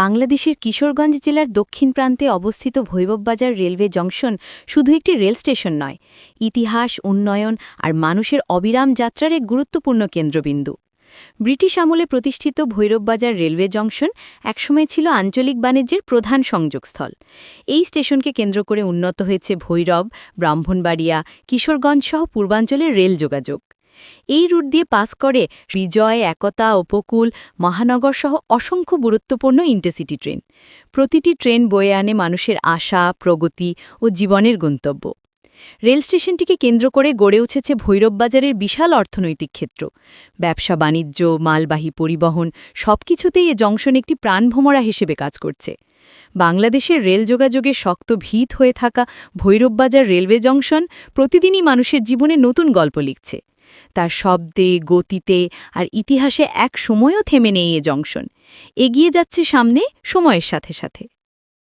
বাংলাদেশের কিশোরগঞ্জ জেলার দক্ষিণ প্রান্তে অবস্থিত ভৈরববাজার রেলওয়ে জংশন শুধু একটি রেল স্টেশন নয়, ইতিহাস, উন্নয়ন আর মানুষের অবিরাম যাত্রার এক গুরুত্বপূর্ণ কেন্দ্রবিন্দু। ব্রিটিশ আমলে প্রতিষ্ঠিত ভৈরববাজার রেলওয়ে জংশন একসময় ছিল আঞ্চলিক বাণিজ্যের প্রধান সংযোগস্থল। এই স্টেশনকে কেন্দ্র করে উন্নত হয়েছে ভৈরব, ব্রাহ্মণবাড়িয়া, কিশোরগঞ্জ সহ পূর্বাঞ্চলের রেল যোগাযোগ। এই রুট দিয়ে পাস করে বিজয়, একতা, উপকূল, মহানগর সহ অসংখ্য গুরুত্বপূর্ণ ইন্টারসিটি ট্রেন। প্রতিটি ট্রেন বয়ে আনে মানুষের আশা, প্রগতি ও জীবনের গন্তব্য। রেল স্টেশনটিকে কেন্দ্র করে গড়ে উঠেছে ভৈরববাজারের বিশাল অর্থনৈতিক ক্ষেত্র। ব্যবসা, বাণিজ্য, মালবাহী পরিবহন সবকিছুতেই এ জংশন একটি প্রাণভোমরা হিসেবে কাজ করছে। বাংলাদেশের রেল যোগাযোগে শক্ত ভিত হয়ে থাকা ভৈরববাজার রেলওয়ে জংশন প্রতিদিনই মানুষের জীবনে নতুন গল্প লিখছে। তার শব্দে, গতিতে আর ইতিহাসে এক সময়ও থেমে নেই এ জংশন। এগিয়ে যাচ্ছে সামনে সময়ের সাথে সাথে।